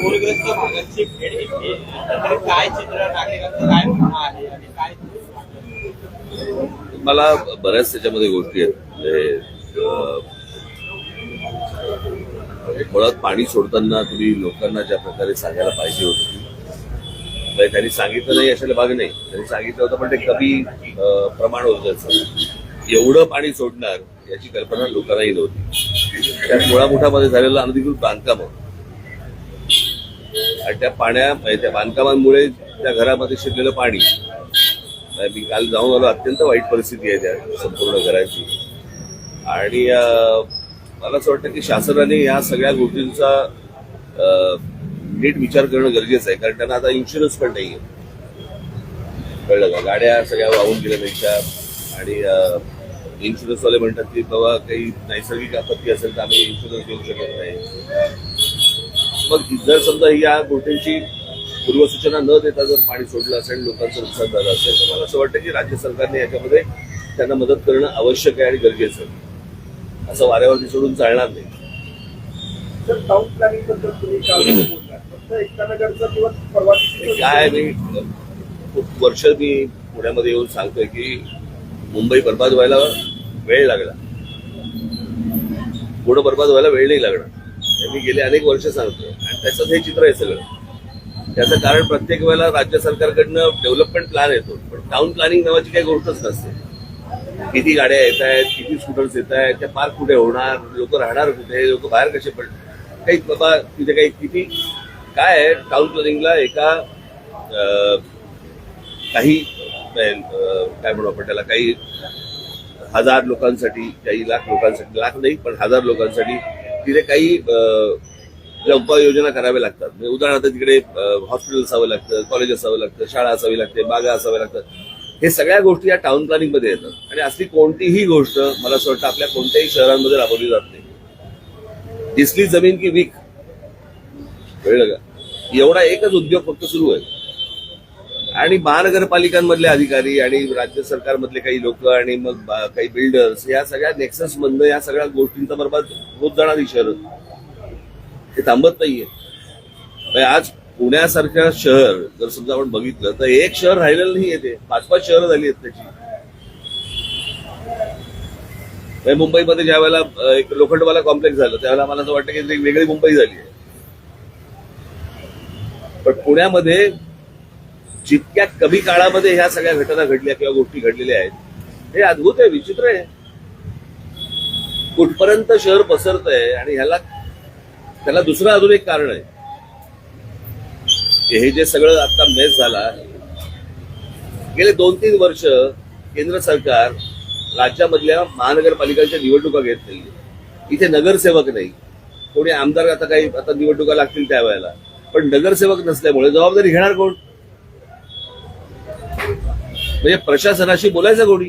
पूरग्रस्त भागाची खेळ काय चित्र नागरिकांचं काय म्हणणं आहे? आणि काय मला बऱ्याच त्याच्यामध्ये गोष्टी आहेत. म्हणजे, मुळात पाणी सोडताना तुम्ही लोकांना ज्या प्रकारे सांगायला पाहिजे होतं म्हणजे त्यांनी सांगितलं नाही अशाला भाग नाही. त्यांनी सांगितलं होतं पण ते कमी प्रमाण होतं एवढं पाणी सोडणार याची कल्पना लोकांनाही नव्हती. त्यात मुळामुठामध्ये झालेलं अनधिकृत बांधकाम आणि त्या पाण्या म्हणजे त्या बांधकामांमुळे त्या घरामध्ये शिरलेलं पाणी. म्हणजे मी काल जाऊन आलो अत्यंत वाईट परिस्थिती आहे त्या संपूर्ण घराची. आणि मला असं वाटतं की शासनाने या सगळ्या गोष्टींचा नीट विचार करणं गरजेचं आहे. कारण त्यांना आता इन्शुरन्स पण नाही आहे कळलं का? गाड्या सगळ्या वाहून गेल्या आणि इन्शुरन्सवाले म्हणतात की बाबा काही नैसर्गिक आपत्ती असेल तर आम्ही इन्शुरन्स देऊ शकत नाही. मग जर समजा या गोष्टींची पूर्वसूचना न देता जर पाणी सोडलं असेल लोकांचं नुकसान झालं असेल तर मला असं वाटतं की राज्य सरकारने याच्यामध्ये त्यांना मदत करणं आवश्यक आहे आणि गरजेचं आहे. असं वाऱ्यावरती सोडून चालणार नाही. काय मी खूप वर्ष मी पुण्यामध्ये येऊन सांगतोय की मुंबई बर्बाद व्हायला वेळ लागला. पुढं बर्बाद व्हायला वेळ नाही लागणार मी गेले अनेक वर्ष सांगतोय. त्याचंच हे चित्र आहे सगळं. त्याचं कारण प्रत्येक वेळेला राज्य सरकारकडनं डेव्हलपमेंट प्लॅन येतो. पण टाउन प्लॅनिंग नावाची काही गोष्टच नसते. किती गाड्या येत आहेत किती स्कूटर्स येत आहेत त्या पार्क कुठे होणार लोक राहणार कुठे लोक बाहेर कसे पड काही बाबा तिथे काही किती काय आहे? टाउन प्लॅनिंगला एका काही काय म्हणू आपण त्याला काही हजार लोकांसाठी काही लाख लोकांसाठी लाख नाही पण हजार लोकांसाठी तिथे काही ज्या उपाययोजना कराव्या लागतात. म्हणजे उदाहरणार्थ तिकडे हॉस्पिटल असावं लागतं कॉलेज असावं लागतं शाळा असावी लागते बागा असाव्या लागतात. हे सगळ्या गोष्टी या टाउन प्लॅनिंगमध्ये येतात. आणि असली कोणतीही गोष्ट मला असं वाटतं आपल्या कोणत्याही शहरांमध्ये राबवली जात नाही. दिसली जमीन की वीक. कळलं का? एवढा एकच उद्योग फक्त सुरू आहे. आणि महानगरपालिकांमधले अधिकारी आणि राज्य सरकारमधले काही लोक आणि मग काही बिल्डर्स या सगळ्या नेक्सस मधनं या सगळ्या गोष्टींचा बरोबर होत जाणारी शहर. ते थांबत नाहीये. म्हणजे आज पुण्यासारखं शहर जर समजा आपण बघितलं तर एक शहर राहिलेलं नाही ते. पाच पाच शहरं झाली आहेत त्याची. म्हणजे मुंबईमध्ये ज्या वेळेला एक लोखंडवाला कॉम्प्लेक्स झालं त्यावेळेला मला असं वाटतं की वेगळी मुंबई झाली आहे. पण पुण्यामध्ये जितक्या कमी काळामध्ये ह्या सगळ्या घटना घडल्या किंवा गोष्टी घडलेल्या आहेत हे अद्भुत आहे विचित्र आहे. कुठपर्यंत शहर पसरत आहे आणि ह्याला त्याला दुसरं अजून एक कारण आहे. हे जे सगळं आता मेस झाला गेले दोन तीन वर्ष केंद्र सरकार राज्यामधल्या महानगरपालिकांच्या निवडणुका घेत नाही इथे नगरसेवक नाही. कोणी आमदार आता काही आता निवडणुका लागतील त्यावेळेला. पण नगरसेवक नसल्यामुळे जबाबदारी घेणार कोण? म्हणजे प्रशासनाशी बोलायचं कोणी?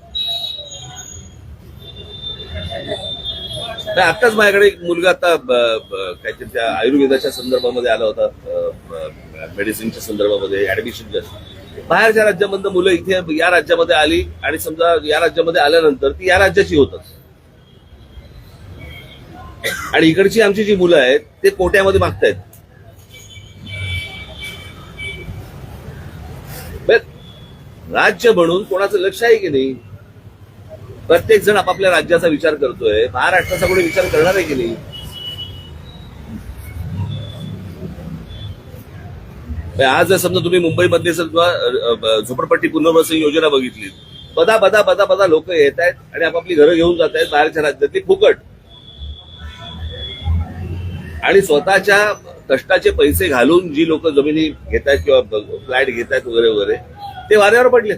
नाही आत्ताच माझ्याकडे एक मुलगा आता काहीतरी त्या आयुर्वेदाच्या संदर्भामध्ये आला होता मेडिसिनच्या संदर्भामध्ये ऍडमिशनच्या बाहेरच्या राज्यामधनं मुलं इथे या राज्यामध्ये आली आणि समजा या राज्यामध्ये आल्यानंतर ती या राज्याची होतच. आणि इकडची आमची जी मुलं आहेत ते कोट्यामध्ये मागतायत. राज्य म्हणून कोणाचं लक्ष आहे की नाही? प्रत्येक जण आपापल्या राज्याचा विचार करतोय. महाराष्ट्राचा कोणी विचार करणार आहे की नाही? आज जर समजा तुम्ही मुंबईमध्ये झोपडपट्टी पुनर्वसन योजना बघितली बदा बदा बदा बदा लोक येत आहेत आणि आपापली घरं घेऊन जात आहेत बाहेरच्या राज्यातली फुकट. आणि स्वतःच्या कष्टाचे पैसे घालून जी लोक जमिनी घेत आहेत किंवा फ्लॅट घेत आहेत वगैरे वगैरे ते वाऱ्यावर पडलेत.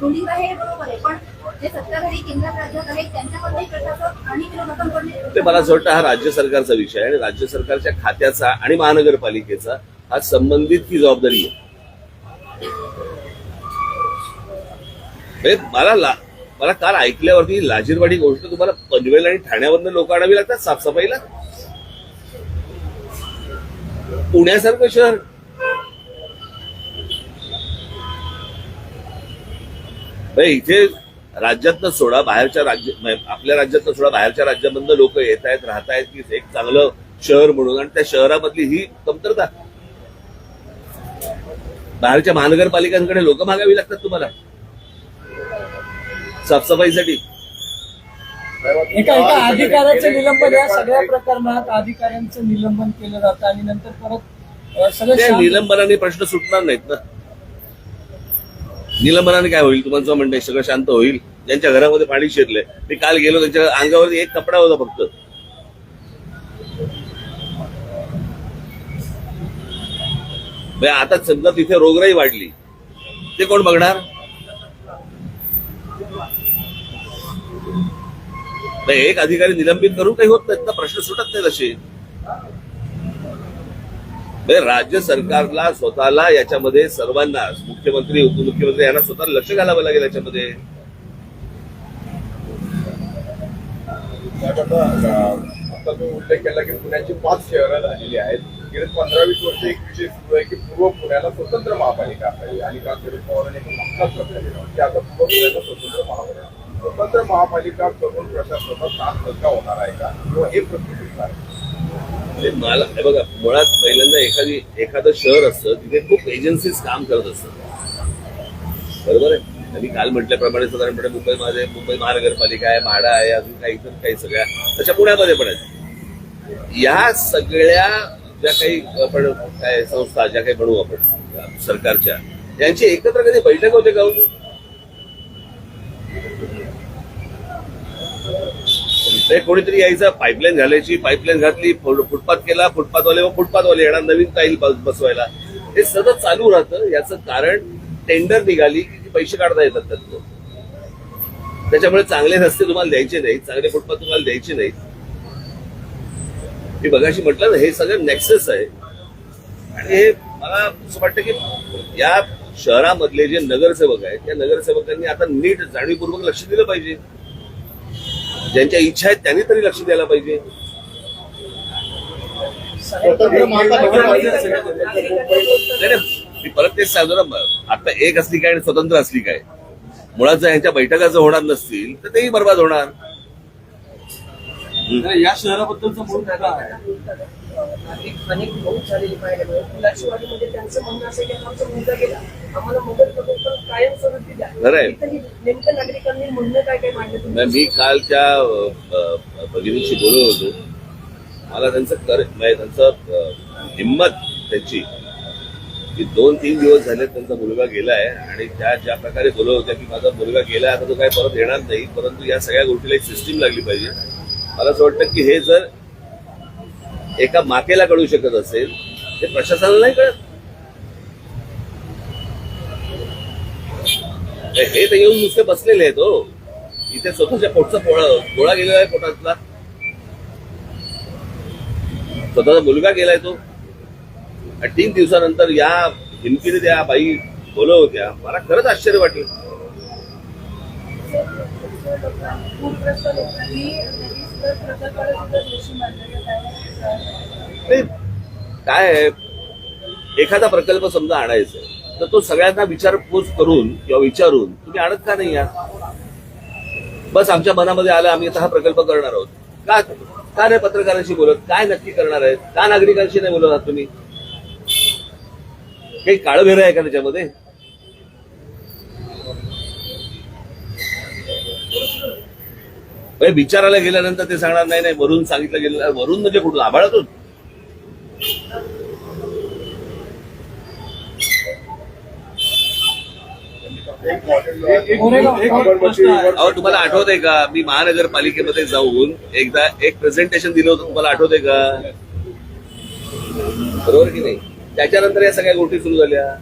तुम्ही- आहे रुलिंग आहे बरोबर आहे. पण जे सत्ताधारी केंद्रात राज्यात आहेत प्रशासक आणि ते मला असं वाटतं हा राज्य सरकारचा विषय आहे आणि राज्य सरकारच्या खात्याचा आणि महानगरपालिकेचा हा संबंधित ही जबाबदारी आहे. म्हणजे मला ला मला काल ऐकल्यावरती लाजीरवाडी गोष्ट तुम्हाला पनवेल आणि ठाण्यावरनं लोक आणावी लागतात साफसफाईला? पुण्यासारखं शहर इथे राज्यातनं सोडा बाहेरच्या राज्य आपल्या राज्यातनं सोडा बाहेरच्या राज्यामधनं लोक येत आहेत राहत आहेत की एक चांगलं शहर म्हणून. आणि त्या शहरामधली ही कमतरता. बाहेरच्या महानगरपालिकांकडे लोक मागावी लागतात तुम्हाला. साफसफाईसाठी. एका एका अधिकाऱ्याचं निलंबन या सगळ्या प्रकरणात अधिकाऱ्यांचं निलंबन केलं जातं आणि नंतर परत अ, सगळं त्या शांत- निलंबनाने प्रश्न सुटणार नाहीत ना. निलंबनाने काय होईल? तुमचं म्हणणं सगळं शांत होईल. ज्यांच्या घरामध्ये पाणी शिरलंय मी काल गेलो त्यांच्या अंगावर एक कपडा होता फक्त. म्हणजे आता समजा तिथे रोगराई वाढली. ते कोण बघणार? एक अधिकारी निलंबित करून काही होत नाहीत ना प्रश्न सुटत नाहीत असे. म्हणजे राज्य सरकारला स्वतःला याच्यामध्ये सर्वांना मुख्यमंत्री उपमुख्यमंत्री यांना स्वतः लक्ष घालावं लागेल याच्यामध्ये. आता अं, उल्लेख केला की पुण्याची पाच शहरं झालेली आहेत. गेले पंधरा वीस वर्ष एक विषय सुरू आहे की पूर्व पुण्याला स्वतंत्र महापालिका असावी आणि का शरद पवारांनी की म्हणजे आता पूर्व पुण्याला स्वतंत्र महापालिका. स्वतंत्र महापालिका करून प्रशासनाचा ताण हलका होणार आहे का? किंवा हे प्रश्न आहे? म्हणजे मला हे बघा मुळात पहिल्यांदा एखादी एखादं शहर असतं तिथे खूप एजन्सीज काम करत असतात. बरोबर आहे? आणि काल म्हटल्याप्रमाणे साधारणपणे मुंबईमध्ये मुंबई महानगरपालिका आहे म्हाडा आहे अजून काही तर काही सगळ्या तशा पुण्यामध्ये पण आहेत. या सगळ्या ज्या काही आपण काय संस्था ज्या काही म्हणू आपण सरकारच्या यांची एकत्र कधी बैठक होते का हो? कोणीतरी यायचं पाईपलाईन घालायची पाईपलाईन घातली फुट- फुटपाथ केला फुटपाथवाले व फुटपाथवाले येणार नवीन टाईल बसवायला. हे सतत चालू राहतं याचं कारण टेंडर निघाली की पैसे काढता येतात त्यातनं. त्याच्यामुळे चांगले रस्ते तुम्हाला द्यायचे नाहीत चांगले फुटपाथ तुम्हाला द्यायचे नाहीत. मी बघाशी म्हटलं ना हे सगळं नेक्सेस आहे. आणि हे मला असं वाटतं की या शहरामधले जे नगरसेवक आहेत त्या नगरसेवकांनी आता नीट जाणीवपूर्वक लक्ष दिलं पाहिजे. ज्यांच्या इच्छा आहेत त्यांनी तरी लक्ष द्यायला पाहिजे. नाही, परत तेच सांगतो ना आता एक असली काय आणि स्वतंत्र असली काय? मुळात जर यांच्या बैठका जर होणार नसतील तर तेही बर्बाद होणार. या शहराबद्दलचा मूळ मुद्दा आहे? अनेक अनेक बहुत झालेली पाहिजे मुलाशिवाडीमध्ये त्यांचं म्हणणं असं की आमचा मुलगा गेला. आम्हाला मोबाईल प्रकल्प कायमस्वरूपी द्या. खरं आहे. इथं ही नेमकं नागरिकांनी म्हणणं काय काय मांडलं तुम्ही? नाही, मी काल त्या अ, अ, भगिनीशी बोलत होतो. मला त्यांचं कर म्हणजे त्यांचं अ, हिंमत त्यांची की दोन तीन दिवस झाले त्यांचा मुलगा गेलाय आणि त्या ज्या प्रकारे बोलत होत्या की माझा मुलगा गेलाय आता तो काय परत येणार नाही परंतु या सगळ्या गोष्टीला एक सिस्टीम लागली पाहिजे. मला असं वाटतं की हे जर एका माकेला कळू शकत असेल ते प्रशासनाला नाही कळत. हे तर येऊन नुसते बसलेले आहेत हो. इथे स्वतःच्या पोटचा पोळा गोळा गेलेला आहे पोटातला. स्वतःचा मुलगा गेलाय तो. आणि तीन दिवसानंतर या हिमकीने त्या बाई बोलव होत्या. मला खरंच आश्चर्य वाटलं. नाही, काय आहे? एखादा प्रकल्प समजा आणायचा तर तो सगळ्यांना विचारपूस करून किंवा विचारून तुम्ही आणत का नाही या बस आमच्या मनामध्ये आलं आम्ही आता हा प्रकल्प करणार आहोत. का का नाही पत्रकारांशी बोलत? काय नक्की करणार आहेत? का नागरिकांशी नाही बोलत आहात तुम्ही? काही काळभेर आहे का त्याच्यामध्ये? म्हणजे विचारायला गेल्यानंतर ते सांगणार नाही नाही वरून सांगितलं गेलं वरून म्हणजे कुठून? आभाळातून? अहो तुम्हाला आठवतंय का? मी महानगरपालिकेमध्ये जाऊन एकदा एक प्रेझेंटेशन दिलं होतं. तुम्हाला आठवतंय का? बरोबर की नाही? त्याच्यानंतर या सगळ्या गोष्टी सुरू झाल्या.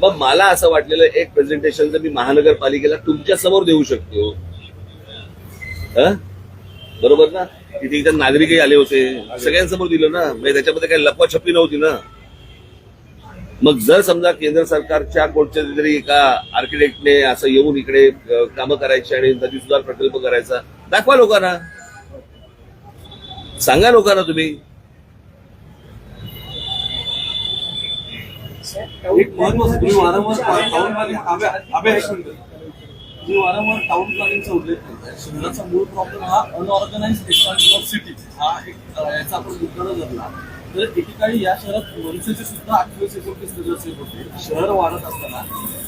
मग मला असं वाटलेलं एक प्रेझेंटेशन जर मी महानगरपालिकेला तुमच्यासमोर देऊ शकतो बरोबर ना? तिथे इथे नागरिकही आले होते. सगळ्यांसमोर दिलं ना? म्हणजे त्याच्यामध्ये काही लपवाछपी नव्हती ना? मग जर समजा केंद्र सरकारच्या कोणत्या तरी एका आर्किटेक्टने असं येऊन इकडे कामं करायची आणि नदी सुधार प्रकल्प करायचा दाखवा लोकांना. सांगा लोकांना तुम्ही. एक महत्वाचं तुम्ही वारंवार तुम्ही वारंवार टाउन प्लॅनिंगचा उल्लेख करताय शहराचा मूळ प्रॉब्लेम हा अनऑर्गनाइज एक्सपान्शन ऑफ सिटी हा एक याचा आपण मुद्दा धरला. तर एकेकाळी या शहरात मनसेचे सुद्धा अठ्ठावीस एकोणतीस नगरसेवक होते. शहर वाढत असताना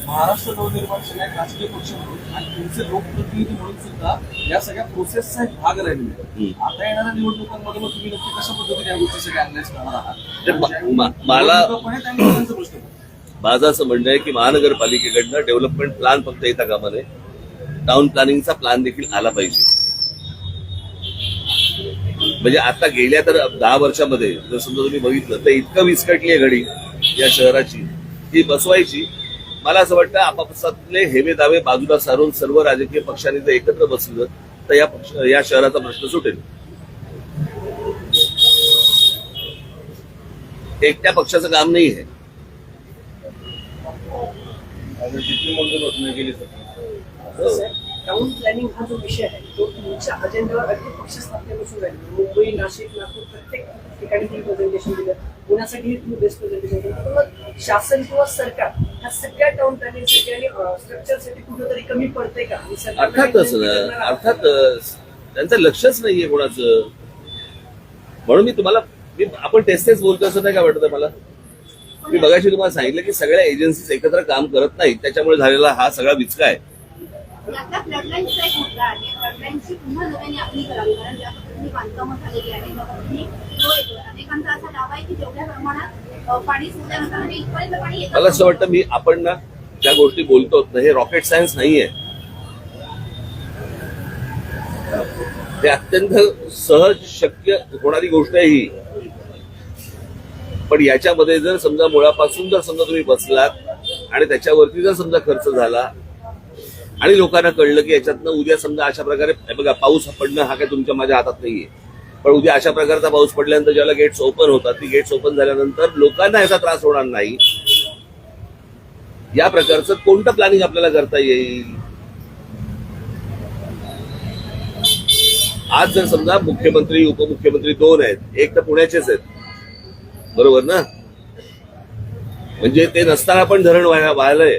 महाराष्ट्र नवनिर्माण सेना एक राजकीय पक्ष म्हणून आणि त्यांचे लोकप्रतिनिधी म्हणून सुद्धा या सगळ्या प्रोसेसचा एक भाग राहिलेला. आता येणाऱ्या निवडणुकांमध्ये मग तुम्ही नक्की कशा पद्धतीने या गोष्टी सगळ्या अनालाइज करणार म- आहात म- मला-. माझं असं म्हणणं आहे की महानगरपालिकेकडनं डेव्हलपमेंट प्लॅन फक्त येता कामा नये टाउन प्लॅनिंगचा प्लॅन देखील आला पाहिजे. म्हणजे आता गेल्या तर दहा वर्षामध्ये जर समजा तुम्ही बघितलं तर इतकं विस्कटली आहे घडी या शहराची. ती बसवायची. मला असं वाटतं आपापसातले हेवे दावे बाजूला सारून सर्व राजकीय पक्षांनी जर एकत्र बसलं तर या पक्ष या शहराचा प्रश्न सुटेल. एकट्या पक्षाचं काम नाही आहे. टाउन प्लॅनिंग हा जो विषय आहे तो तुमच्या अजेंड्यावर अगदी पक्ष स्थापनेपासून राहिला मुंबई नाशिक नागपूर प्रत्येक ठिकाणी तुम्ही प्रेझेंटेशन दिलं. पुण्यासाठी तुम्ही बेस्ट प्रेझेंटेशन दिलं. शासन किंवा सरकार ह्या सगळ्या टाउन प्लॅनिंगसाठी आणि स्ट्रक्चरसाठी कुठेतरी कमी पडतंय का? अर्थातच ना अर्थातच त्यांचं लक्षच नाहीये कोणाचं. म्हणून मी तुम्हाला मी आपण तेच तेच बोलतो असं नाही का वाटत मला? मी बघायची तुम्हाला सांगितलं की सगळ्या एजन्सीज एकत्र काम करत नाहीत. त्याच्यामुळे झालेला हा सगळा विचका आहे. यातला फ्लडलाईनचा एक मुद्दा आहे. फ्लडलाईनची पुन्हा नव्याने आखणी करावी कारण ज्या पद्धतीने बांधकामं झालेली आहे अनेकांचा असा दावा आहे की जेवढ्या प्रमाणात पाणी सोडल्यानंतर म्हणजे इथपर्यंत पाणी येतं. मला असं वाटतं मी आपण ना ज्या गोष्टी बोलतो हे रॉकेट सायन्स नाहीये. ते अत्यंत सहज शक्य होणारी गोष्ट आहे ही. पण याच्यामध्ये जर समजा मुळापासून जर समजा तुम्ही बसलात आणि त्याच्यावरती जर समजा खर्च झाला आणि लोकांना कळलं की याच्यातनं उद्या समजा अशा प्रकारे बघा पाऊस पडणं हा काय तुमच्या माझ्या हातात नाहीये. पण उद्या अशा प्रकारचा पाऊस पडल्यानंतर ज्याला गेट्स ओपन होतात ती गेट्स ओपन झाल्यानंतर लोकांना याचा त्रास होणार नाही. या प्रकारचं कोणतं प्लॅनिंग आपल्याला करता येईल? आज जर समजा मुख्यमंत्री उपमुख्यमंत्री दोन आहेत एक तर पुण्याचेच आहेत. बरोबर ना? म्हणजे ते नसताना पण धरण व्हायला व्हायला आहे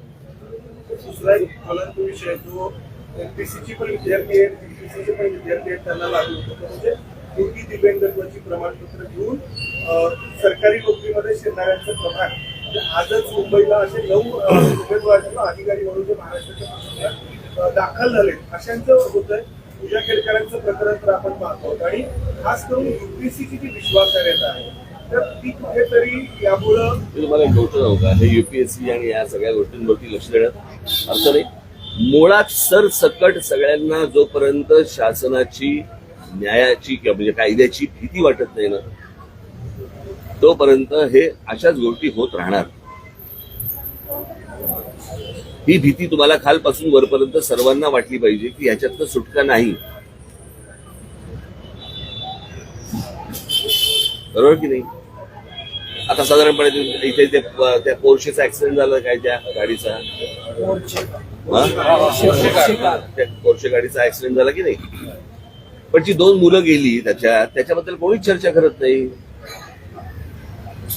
दुसरा एक ज्वलंत विषय जो एमपीसीची पण विद्यार्थी आहेत बीपीसीचे पण विद्यार्थी आहेत त्यांना लागू होतो. म्हणजे ड्युटी दिव्यांगत्वाची प्रमाणपत्र घेऊन सरकारी नोकरीमध्ये शिरणाऱ्यांचं प्रमाण. म्हणजे आजच मुंबईला असे नऊ उमेदवार अधिकारी म्हणून जे महाराष्ट्राच्या दाखल झाले अशांचं होतंय. पूजा केळकरांचं प्रकरण तर आपण पाहतो. आहोत. आणि खास करून युपीएससीची जी विश्वासार्हता आहे तर ती कुठेतरी यामुळं मला तुम्हाला एक गोष्ट सांगू का? हे युपीएससी आणि या सगळ्या गोष्टींवरती लक्ष देण्यात अर्थ नाही मुळात सरसकट सगळ्यांना जोपर्यंत शासनाची न्यायाची किंवा म्हणजे कायद्याची भीती वाटत नाही ना तोपर्यंत हे अशाच गोष्टी होत राहणार. ही भीती तुम्हाला खालपासून वरपर्यंत सर्वांना वाटली पाहिजे की ह्याच्यातनं सुटका नाही. बरोबर की नाही? आता साधारणपणे इथे ते त्या पोर्शेचा ऍक्सिडेंट झाला काय त्या गाडीचा? पोर्शे गाडीचा ऍक्सिडेंट झाला की नाही? पण जी दोन मुलं गेली त्याच्यात त्याच्याबद्दल कोणीच चर्चा करत नाही.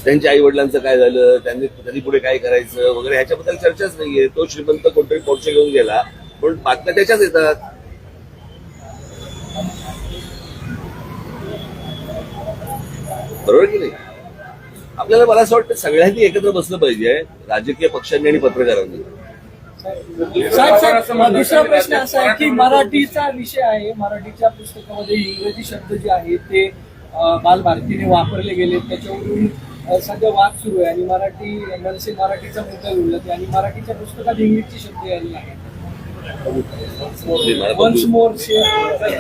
त्यांच्या आई वडिलांचं काय झालं? त्यांनी त्यांनी पुढे काय करायचं? वगैरे ह्याच्याबद्दल चर्चाच नाहीये. तो श्रीमंत कोणतरी पोर्शे घेऊन गेला पण बातम्या त्याच्याच येतात. बरोबर की नाही? आपल्याला मला असं वाटतं सगळ्यांनी एकत्र बसलं पाहिजे राजकीय पक्षांनी आणि पत्रकारांनी. साहेब साहेब दुसरा प्रश्न असा आहे की मराठीचा विषय आहे मराठीच्या पुस्तकामध्ये इंग्रजी शब्द जे आहेत ते बालभारतीने वापरले गेले त्याच्यावरून सध्या वाद सुरू आहे आणि मराठी मनसे मराठीचा मुद्दा उडला आणि मराठीच्या पुस्तकात इंग्लिशचे शब्द यायला आहेत.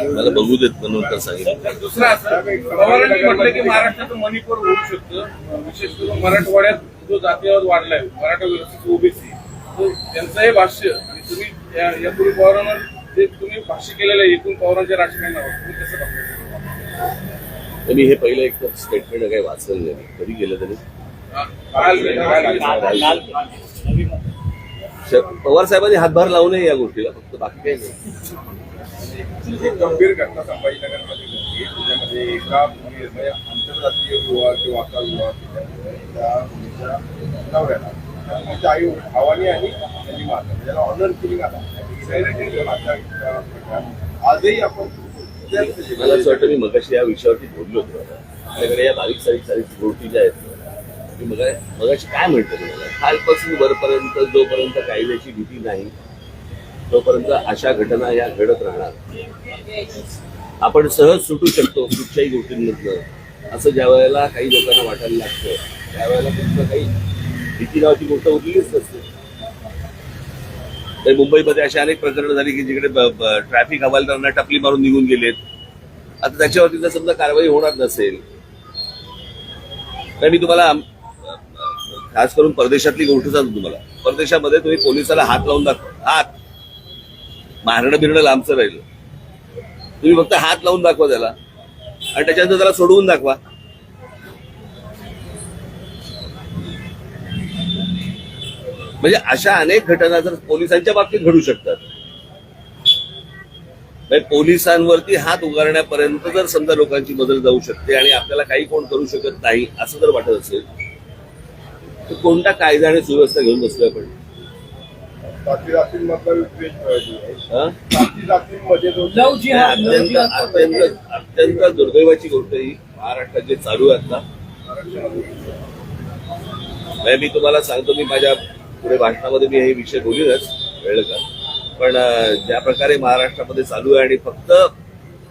मला बघू देत म्हणून तर सांगितलं दुसरं असं पवारांनी म्हटलं की महाराष्ट्राचं मणिपूर होऊ शकतं विशेष करून मराठवाड्यात जो जातीयवाद वाढलाय मराठा विरोधी ओबीसी त्यांचं हे भाष्य आणि तुम्ही या- यापूर्वी पवारांवर जे तुम्ही भाष्य केलेलं आहे एकूण पवारांच्या राजकारणावर तुम्ही कसं बघता तर मी हे पहिलं एक स्टेटमेंट काही वाचलं नाही कधी गेलं तरी काल- काल- शरद पवार साहेबांनी हातभार लावू नये या गोष्टीला फक्त बाकी काही नाही. एक गंभीर घटना संभाजीनगरमध्ये त्याच्यामध्ये एका मुली म्हणजे आंतरराष्ट्रीय विवाह किंवा असा विवाह नवऱ्याला. आई भावानी आणि त्यांनी मारलं. त्याला ऑनर किलिंग आला आजही आपण मला असं वाटतं मी मगाशी या विषयावरती बोललो होतो. आपल्याकडे या बारीक सारीक सारीक गोष्टी ज्या आहेत मी मगाशी काय म्हणतो तुम्हाला खालपासून वरपर्यंत जोपर्यंत कायद्याची भीती नाही तोपर्यंत अशा घटना या घडत राहणार. आपण सहज सुटू शकतो कुठच्याही गोष्टींमधनं. असं ज्या वेळेला काही लोकांना वाटायला लागतं त्यावेळेला तुमचं काही भीती नावाची गोष्ट उरलीच नसते. तर मुंबईमध्ये अशी अनेक प्रकरणं झाली की जिकडे ट्रॅफिक हवालदारांना टपली मारून निघून गेलेत. आता त्याच्यावरती जर समजा कारवाई होणार नसेल तर मी तुम्हाला खास करून परदेशातली गोष्ट सांगतो तुम्हाला. परदेशामध्ये तुम्ही पोलिसाला हात लावून दाखवा. हात. मारणं बिरणं लांबचं राहिलं. तुम्ही फक्त हात लावून दाखवा त्याला. आणि त्याच्यानंतर त्याला सोडवून दाखवा. म्हणजे अशा अनेक घटना जर पोलिसांच्या बाबतीत घडू शकतात. म्हणजे पोलिसांवरती हात उगारण्यापर्यंत जर समजा लोकांची मदत जाऊ शकते आणि आपल्याला काही कोण करू शकत नाही असं जर वाटत असेल तर कोणता कायदा आणि सुव्यवस्था घेऊन बसलोय आपण? हा? अत्यंत जिहाद अत्यंत अत्यंत दुर्दैवाची गोष्ट ही महाराष्ट्रात जे चालू आहे आता. मी तुम्हाला सांगतो मी माझ्या पुढे भाषणामध्ये मी हे विषय बोलीनच कळलं का पण ज्या प्रकारे महाराष्ट्रामध्ये चालू आहे आणि फक्त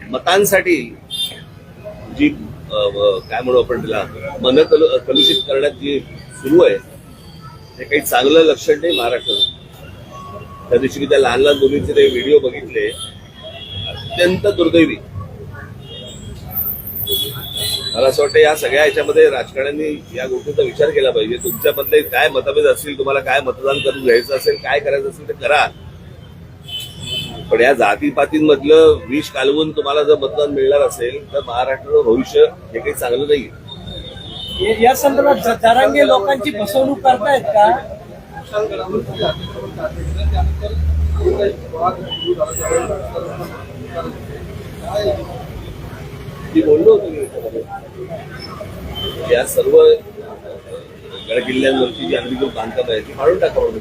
मतांसाठी जी काय म्हणू आपण त्याला मन कलु- कलुषित करण्यात जी सुरू आहे. ते काही चांगलं लक्षण नाही महाराष्ट्रात त्या दिवशी मी त्या लहान लहान मुलींचे ते व्हिडिओ बघितले. अत्यंत दुर्दैवी. मला असं वाटतं या सगळ्या याच्यामध्ये राजकारण्यांनी या गोष्टीचा विचार केला पाहिजे. तुमच्यामधले काय मतभेद असतील तुम्हाला काय मतदान करून घ्यायचं असेल काय करायचं असेल ते करा. पण या जातीपातींमधलं विष कालवून तुम्हाला जर मतदान मिळणार असेल तर महाराष्ट्राचं भविष्य हे काही चांगलं नाही या- या संदर्भात जरांगे लोकांची फसवणूक करतायत का? मी बोललो होतो मी याच्यामध्ये. या सर्व गड किल्ल्यांवरची जी अनधिकृत बांधकाम आहे ती फाडून टाकावं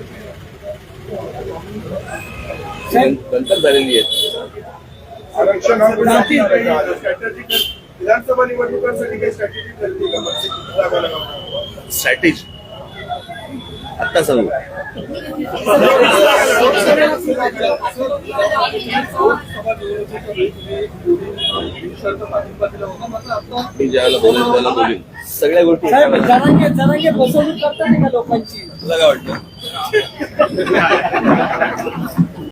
नंतर झालेली आहेत. विधानसभा निवडणुकांसाठी काही स्ट्रॅटेजी ठरली का? स्ट्रॅटेजी आत्ता सांगू मी ज्यावेळेला बोलेन त्याला बोलेन सगळ्या गोष्टी. जरांगे जरांगे फसवणूक करतात का लोकांची तुला काय वाटतं